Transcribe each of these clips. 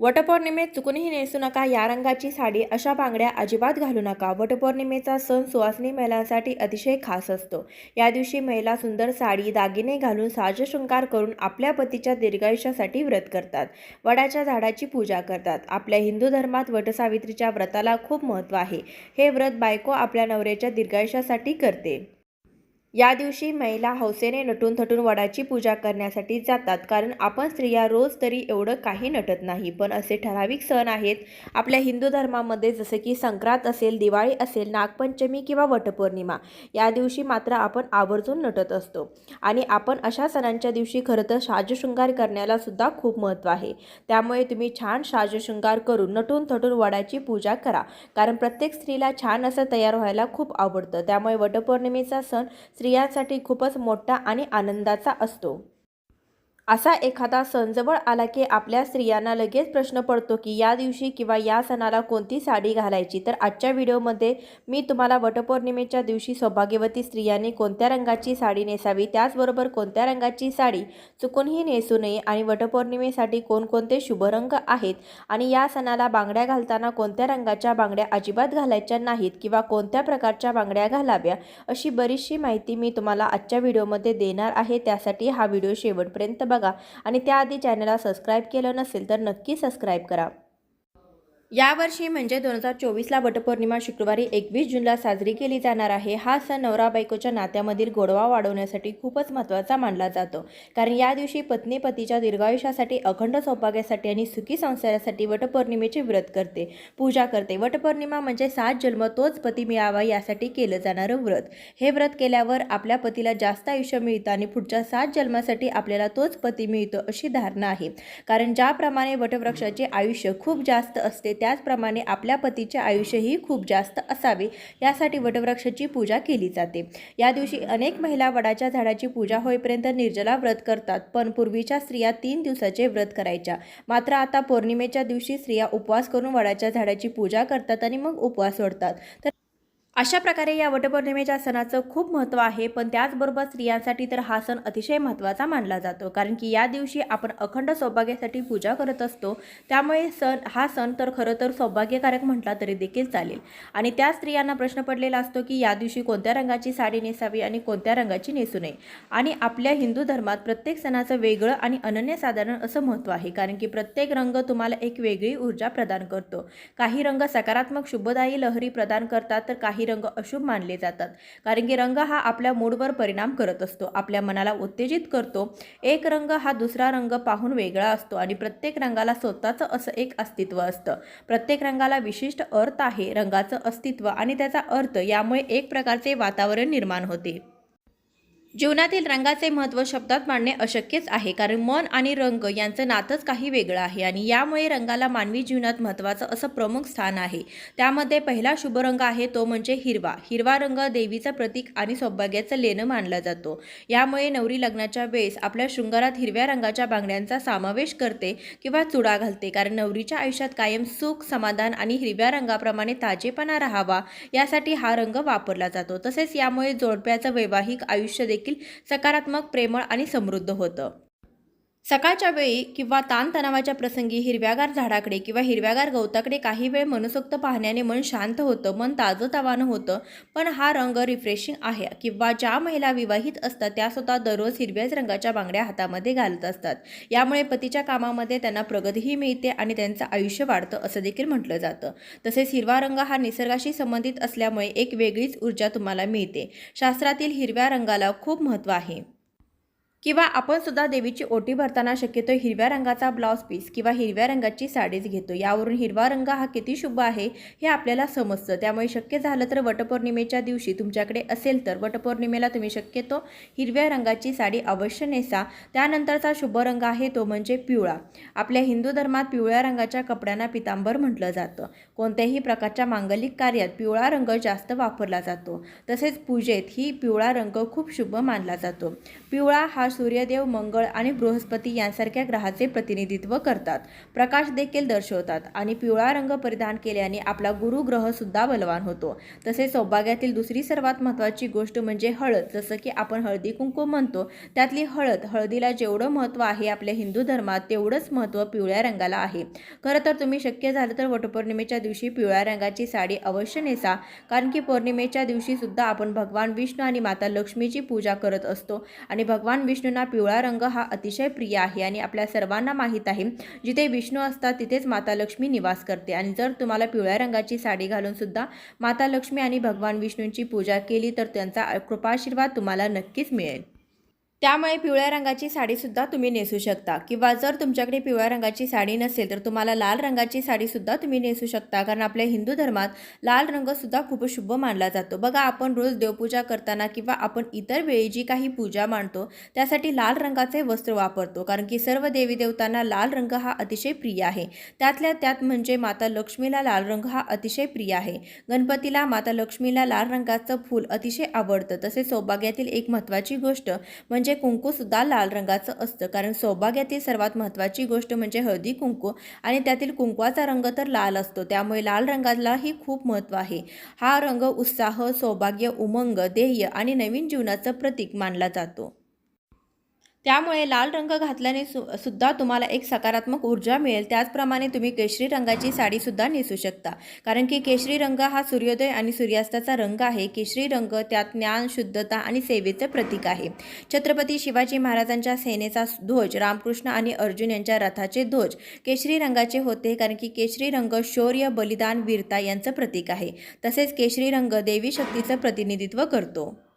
वटपौर्णिमेत चुकूनही नेसू नका या रंगाची साडी अशा बांगड्या अजिबात घालू नका. वटपौर्णिमेचा सण सुवासिनी महिलांसाठी अतिशय खास असतो. या दिवशी महिला सुंदर साडी दागिने घालून साजशृंगार करून आपल्या पतीच्या दीर्घायुष्यासाठी व्रत करतात. वडाच्या झाडाची पूजा करतात. आपल्या हिंदू धर्मात वटसावित्रीच्या व्रताला खूप महत्त्व आहे. हे व्रत बायको आपल्या नवऱ्याच्या दीर्घायुष्यासाठी करते. या दिवशी महिला हौसेने नटून थटून वडाची पूजा करण्यासाठी जातात. कारण आपण स्त्रिया रोज तरी एवढं काही नटत नाही. पण असे ठराविक सण आहेत. आपल्या हिंदू धर्मामध्ये जसे की संक्रांत असेल दिवाळी असेल नागपंचमी किंवा वटपौर्णिमा या दिवशी मात्र आपण आवर्जून नटत असतो. आणि आपण अशा सणांच्या दिवशी खरं तर साजशृंगार करण्याला सुद्धा खूप महत्त्व आहे. त्यामुळे तुम्ही छान साजशृंगार करून नटून थटून वडाची पूजा करा. कारण प्रत्येक स्त्रीला छान असं तयार व्हायला खूप आवडतं. त्यामुळे वटपौर्णिमेचा सण स्त्रियांसाठी खूपच मोठा आणि आनंदाचा असतो. असा एखादा सण जवळ आला की आपल्या स्त्रियांना लगेच प्रश्न पडतो की या दिवशी किंवा या सणाला कोणती साडी घालायची? तर आजच्या व्हिडिओमध्ये मी तुम्हाला वटपौर्णिमेच्या दिवशी सौभाग्यवती स्त्रियांनी कोणत्या रंगाची साडी नेसावी? त्याचबरोबर कोणत्या रंगाची साडी चुकूनही नेसू नये आणि वटपौर्णिमेसाठी कोणकोणते शुभ रंग आहेत? आणि या सणाला बांगड्या घालताना कोणत्या रंगाच्या बांगड्या अजिबात घालायच्या नाहीत किंवा कोणत्या प्रकारच्या बांगड्या घालाव्या? अशी बरीचशी माहिती मी तुम्हाला आजच्या व्हिडिओमध्ये देणार आहे. त्यासाठी हा व्हिडिओ शेवटपर्यंत बघा. आणि त्याआधी चॅनलला सबस्क्राईब केलं नसेल तर नक्की सबस्क्राईब करा. यावर्षी म्हणजे दोन हजार चोवीसला वटपौर्णिमा शुक्रवारी एकवीस जूनला साजरी केली जाणार आहे. हा सण नवरा बायकोच्या नात्यामधील गोडवा वाढवण्यासाठी खूपच महत्त्वाचा मानला जातो. कारण या दिवशी पत्नी पतीच्या दीर्घायुष्यासाठी अखंड सौभाग्यासाठी आणि सुखी संसारासाठी वटपौर्णिमेचे व्रत करते. पूजा करते. वटपौर्णिमा म्हणजे सात जन्म तोच पती मिळावा यासाठी केलं जाणारं व्रत. हे व्रत केल्यावर आपल्या पतीला जास्त आयुष्य मिळतं आणि पुढच्या सात जन्मासाठी आपल्याला तोच पती मिळतो अशी धारणा आहे. कारण ज्याप्रमाणे वटवृक्षाचे आयुष्य खूप जास्त असते त्याचप्रमाणे आपल्या पतीचे आयुष्यही खूप जास्त असावे. यासाठी वटवृक्षाची पूजा केली जाते. या दिवशी अनेक महिला वडाच्या झाडाची पूजा होईपर्यंत निर्जला व्रत करतात पण पूर्वीच्या स्त्रिया तीन दिवसाचे व्रत करायच्या. मात्र आता पौर्णिमेच्या दिवशी स्त्रिया उपवास करून वडाच्या झाडाची पूजा करतात आणि मग उपवास सोडतात. तर अशा प्रकारे या वटपौर्णिमेच्या सणाचं खूप महत्त्व आहे पण त्याचबरोबर स्त्रियांसाठी तर हा सण अतिशय महत्त्वाचा मानला जातो. कारण की या दिवशी आपण अखंड सौभाग्यासाठी पूजा करत असतो त्यामुळे सण हा सण तर खरं तर सौभाग्यकारक म्हटला तरी देखील चालेल. आणि त्या स्त्रियांना प्रश्न पडलेला असतो की या दिवशी कोणत्या रंगाची साडी नेसावी आणि कोणत्या रंगाची नेसू नये. आणि आपल्या हिंदू धर्मात प्रत्येक सणाचं वेगळं आणि अनन्यसाधारण असं महत्त्व आहे कारण की प्रत्येक रंग तुम्हाला एक वेगळी ऊर्जा प्रदान करतो. काही रंग सकारात्मक शुभदायी लहरी प्रदान करतात तर काही रंग अशुभ मानले जातात. कारण की रंग हा आपल्या मूडवर परिणाम करत असतो. आपल्या मनाला उत्तेजित करतो. एक रंग हा दुसरा रंग पाहून वेगळा असतो आणि प्रत्येक रंगाला स्वतःचं असं एक अस्तित्व असतं. प्रत्येक रंगाला विशिष्ट अर्थ आहे. रंगाचं अस्तित्व आणि त्याचा अर्थ यामुळे एक प्रकारचे वातावरण निर्माण होते. जीवनातील रंगाचे महत्त्व शब्दात मांडणे अशक्यच आहे कारण मन आणि रंग यांचं नातंच काही वेगळं आहे आणि यामुळे रंगाला मानवी जीवनात महत्त्वाचं असं प्रमुख स्थान आहे. त्यामध्ये पहिला शुभ रंग आहे तो म्हणजे हिरवा. हिरवा रंग देवीचं प्रतीक आणि सौभाग्याचं लेणं मानला जातो. यामुळे नवरी लग्नाच्या वेळेस आपल्या शृंगारात हिरव्या रंगाच्या बांगड्यांचा समावेश करते किंवा चुडा घालते कारण नवरीच्या आयुष्यात कायम सुख समाधान आणि हिरव्या रंगाप्रमाणे ताजेपणा राहावा यासाठी हा रंग वापरला जातो. तसेच यामुळे जोडप्याचं वैवाहिक आयुष्य देखील सकारात्मक प्रेमळ आणि समृद्ध होतं. सकाळच्या वेळी किंवा ताणतणावाच्या प्रसंगी हिरव्यागार झाडाकडे किंवा हिरव्यागार गवताकडे काही वेळ मनसोक्त पाहण्याने मन शांत होतं मन ताजंतवानं होतं. पण हा रंग रिफ्रेशिंग आहे किंवा ज्या महिला विवाहित असतात त्या स्वतः दररोज हिरव्याच रंगाच्या बांगड्या हातामध्ये घालत असतात. यामुळे पतीच्या कामामध्ये त्यांना प्रगतीही मिळते आणि त्यांचं आयुष्य वाढतं असं देखील म्हटलं जातं. तसेच हिरवा रंग हा निसर्गाशी संबंधित असल्यामुळे एक वेगळीच ऊर्जा तुम्हाला मिळते. शास्त्रातील हिरव्या रंगाला खूप महत्त्व आहे. किंवा आपण सुद्धा देवीची ओटी भरताना शक्यतो हिरव्या रंगाचा ब्लाऊज पीस किंवा हिरव्या रंगाची साडीच घेतो. यावरून हिरवा रंग हा किती शुभ आहे हे आपल्याला समजतं. त्यामुळे शक्य झालं तर वटपौर्णिमेच्या दिवशी तुमच्याकडे असेल तर वटपौर्णिमेला तुम्ही शक्यतो हिरव्या रंगाची साडी अवश्य नेसा. त्यानंतरचा शुभ रंग आहे तो म्हणजे पिवळा. आपल्या हिंदू धर्मात पिवळ्या रंगाच्या कपड्यांना पितांबर म्हटलं जातं. कोणत्याही प्रकारच्या मांगलिक कार्यात पिवळा रंग जास्त वापरला जातो. तसेच पूजेत ही पिवळा रंग खूप शुभ मानला जातो. पिवळा हा सूर्यदेव मंगळ आणि बृहस्पती यांसारख्या ग्रहाचे प्रतिनिधित्व करतात. प्रकाश देखील दर्शवतात आणि पिवळा रंग परिधान केल्याने आपला गुरु ग्रह सुद्धा बलवान होतो. तसेच सौभाग्यातील दुसरी सर्वात महत्त्वाची गोष्ट म्हणजे हळद. जसं की आपण हळदी कुंकू म्हणतो त्यातली हळद हळदीला जेवढं महत्त्व आहे आपल्या हिंदू धर्मात तेवढंच महत्त्व पिवळ्या रंगाला आहे. खरं तर तुम्ही शक्य झालं तर वटपौर्णिमेच्या दिवशी पिवळ्या रंगाची साडी अवश्य नेसा कारण की पौर्णिमेच्या दिवशी सुद्धा आपण भगवान विष्णू आणि माता लक्ष्मीची पूजा करत असतो आणि भगवान विष्णू विष्णूंना पिवळा रंग हा अतिशय प्रिय आहे आणि आपल्या सर्वांना माहीत आहे. जिथे विष्णू असतात तिथेच माता लक्ष्मी निवास करते. आणि जर तुम्हाला पिवळ्या रंगाची साडी घालून सुद्धा माता लक्ष्मी आणि भगवान विष्णूंची पूजा केली तर त्यांचा कृपाशीर्वाद तुम्हाला नक्कीच मिळेल. त्यामुळे पिवळ्या रंगाची साडीसुद्धा तुम्ही नेसू शकता. किंवा जर तुमच्याकडे पिवळ्या रंगाची साडी नसेल तर तुम्हाला लाल रंगाची साडीसुद्धा तुम्ही नेसू शकता. कारण आपल्या हिंदू धर्मात लाल रंगसुद्धा खूप शुभ मानला जातो. बघा आपण रोज देवपूजा करताना किंवा आपण इतर वेळी जी काही पूजा मांडतो त्यासाठी लाल रंगाचे वस्त्र वापरतो. कारण की सर्व देवी देवतांना लाल रंग हा अतिशय प्रिय आहे. त्यातल्या त्यात म्हणजे माता लक्ष्मीला लाल रंग हा अतिशय प्रिय आहे. गणपतीला माता लक्ष्मीला लाल रंगाचं फूल अतिशय आवडतं. तसेच सौभाग्यातील एक महत्त्वाची गोष्ट म्हणजे म्हणजे कुंकू सुद्धा लाल रंगाचं असतं. कारण सौभाग्यातील सर्वात महत्त्वाची गोष्ट म्हणजे हळदी कुंकू आणि त्यातील कुंकवाचा रंग तर लाल असतो. त्यामुळे लाल रंगालाही खूप महत्त्व आहे. हा रंग उत्साह सौभाग्य उमंग ध्येय आणि नवीन जीवनाचं प्रतीक मानला जातो. त्यामुळे लाल रंग घातल्याने सु सुद्धा तुम्हाला एक सकारात्मक ऊर्जा मिळेल. त्याचप्रमाणे तुम्ही केशरी रंगाची साडीसुद्धा नेसू शकता. कारण की केशरी रंग हा सूर्योदय आणि सूर्यास्ताचा रंग आहे. केशरी रंग त्यात ज्ञान शुद्धता आणि सेवेचं प्रतीक आहे. छत्रपती शिवाजी महाराजांच्या सेनेचा ध्वज रामकृष्ण आणि अर्जुन यांच्या रथाचे ध्वज केशरी रंगाचे होते. कारण की केशरी रंग शौर्य बलिदान वीरता यांचं प्रतीक आहे. तसेच केशरी रंग देवी शक्तीचं प्रतिनिधित्व करतो.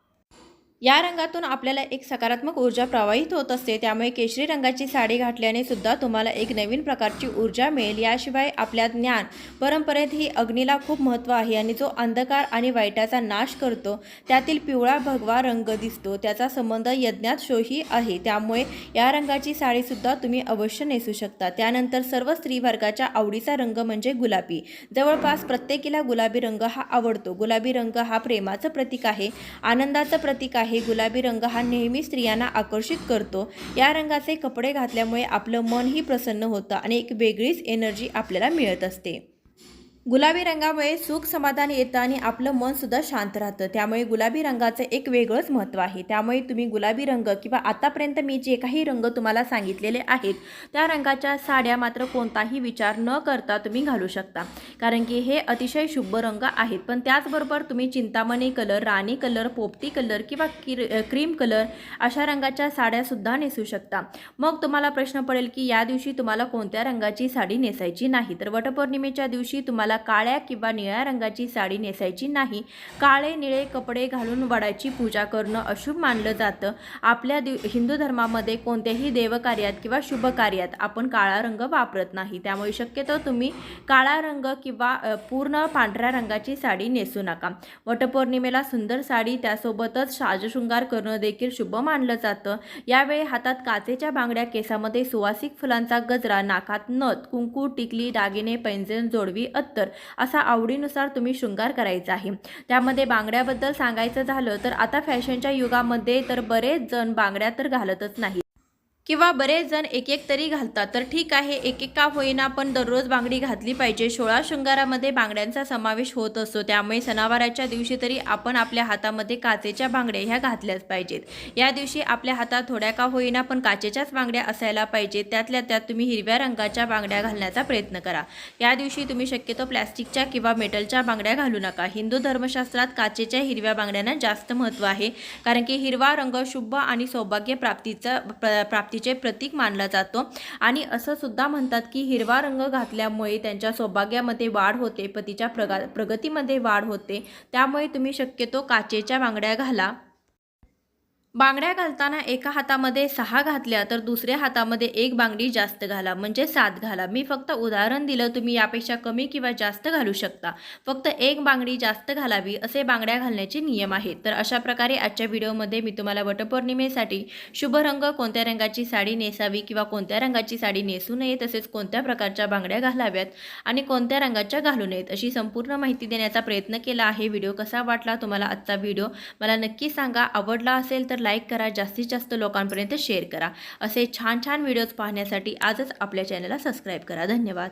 या रंगातून आपल्याला एक सकारात्मक ऊर्जा प्रवाहित होत असते. त्यामुळे केशरी रंगाची साडी घातल्याने सुद्धा तुम्हाला एक नवीन प्रकारची ऊर्जा मिळेल. याशिवाय आपल्या ज्ञान परंपरेत ही अग्नीला खूप महत्त्व आहे आणि जो अंधकार आणि वाईटाचा नाश करतो त्यातील पिवळा भगवा रंग दिसतो. त्याचा संबंध यज्ञात शोही आहे. त्यामुळे या रंगाची साडीसुद्धा तुम्ही अवश्य नेसू शकता. त्यानंतर सर्व स्त्री वर्गाच्या आवडीचा रंग म्हणजे गुलाबी. जवळपास प्रत्येकीला गुलाबी रंग हा आवडतो. गुलाबी रंग हा प्रेमाचं प्रतीक आहे आनंदाचं प्रतीक आहे. गुलाबी रंग हा नेहमी स्त्रियांना आकर्षित करतो. या रंगाचे कपडे घातल्यामुळे आपलं मनही प्रसन्न होतं आणि एक वेगळीच एनर्जी आपल्याला मिळत असते. गुलाबी रंगामुळे सुख समाधान येतं आणि आपलं मनसुद्धा शांत राहतं. त्यामुळे गुलाबी रंगाचं एक वेगळंच महत्त्व आहे. त्यामुळे तुम्ही गुलाबी रंग किंवा आतापर्यंत मी जे काही रंग तुम्हाला सांगितलेले आहेत त्या रंगाच्या साड्या मात्र कोणताही विचार न करता तुम्ही घालू शकता. कारण की हे अतिशय शुभ रंग आहेत. पण त्याचबरोबर तुम्ही चिंतामणी कलर राणी कलर पोपटी कलर किंवा किर क्रीम कलर अशा रंगाच्या साड्यासुद्धा नेसू शकता. मग तुम्हाला प्रश्न पडेल की या दिवशी तुम्हाला कोणत्या रंगाची साडी नेसायची नाही. तर वटपौर्णिमेच्या दिवशी तुम्हाला काळ्या किंवा निळ्या रंगाची साडी नेसायची नाही. काळे निळे कपडे घालून वडाची पूजा करणं अशुभ मानलं जातं. आपल्या दिव हिंदू धर्मामध्ये कोणत्याही देवकार्यात किंवा शुभ कार्यात आपण काळा रंग वापरत नाही. त्यामुळे शक्यतो तुम्ही काळा रंग किंवा पूर्ण पांढऱ्या रंगाची साडी नेसू नका. वटपौर्णिमेला सुंदर साडी त्यासोबतच साजशृंगार करणं देखील शुभ मानलं जातं. यावेळी हातात काचेच्या बांगड्या केसामध्ये सुवासिक फुलांचा गजरा नाकात नथ कुंकू टिकली दागिने पैंजण जोडवी अत्तर तर असा आवडीनुसार तुम्ही शृंगार करायचा आहे. त्यामध्ये बांगड्याबद्दल सांगायचं झालं तर आता फॅशनच्या युगामध्ये तर बरेच जण बांगड्या तर घालतच नाही किंवा बरेच जण एक एक तरी घालतात. तर ठीक आहे एक एक का होईना पण दररोज बांगडी घातली पाहिजे. सोळा शृंगारामध्ये बांगड्यांचा समावेश होत असतो. त्यामुळे सणावाराच्या दिवशी तरी आपण आपल्या हातामध्ये काचेच्या बांगड्या ह्या घातल्याच पाहिजेत. या दिवशी आपल्या हातात थोड्या का होईना पण काचेच्याच बांगड्या असायला पाहिजेत. त्यातल्या त्यात तुम्ही हिरव्या रंगाच्या बांगड्या घालण्याचा प्रयत्न करा. या दिवशी तुम्ही शक्यतो प्लॅस्टिकच्या किंवा मेटलच्या बांगड्या घालू नका. हिंदू धर्मशास्त्रात काचेच्या हिरव्या बांगड्यांना जास्त महत्त्व आहे. कारण की हिरवा रंग शुभ आणि सौभाग्य प्राप्तीचा प्र- प्राप्तीचे प्रतीक मानला जातो. आणि असं सुद्धा म्हणतात की हिरवा रंग घातल्यामुळे त्यांच्या सौभाग्यामध्ये वाढ होते पतीच्या प्रगा प्रगतीमध्ये वाढ होते. त्यामुळे तुम्ही शक्यतो काचेच्या बांगड्या घाला. बांगड्या घालताना एका हातामध्ये सहा घातल्या तर दुसऱ्या हातामध्ये एक बांगडी जास्त घाला म्हणजे सात घाला. मी फक्त उदाहरण दिलं तुम्ही यापेक्षा कमी किंवा जास्त घालू शकता. फक्त एक बांगडी जास्त घालावी असे बांगड्या घालण्याचे नियम आहेत. तर अशा प्रकारे आजच्या व्हिडिओमध्ये मी तुम्हाला वटपौर्णिमेसाठी शुभ रंग कोणत्या रंगाची साडी नेसावी किंवा कोणत्या रंगाची साडी नेसू नये तसेच कोणत्या प्रकारच्या बांगड्या घालाव्यात आणि कोणत्या रंगाच्या घालू नयेत अशी संपूर्ण माहिती देण्याचा प्रयत्न केला आहे. व्हिडिओ कसा वाटला तुम्हाला आजचा व्हिडिओ मला नक्की सांगा. आवडला असेल तर लाईक करा जास्तीत जास्त लोकांपर्यंत शेअर करा. असे छान छान व्हिडिओज पाहण्यासाठी आजच आपल्या चॅनलला सबस्क्राईब करा. धन्यवाद.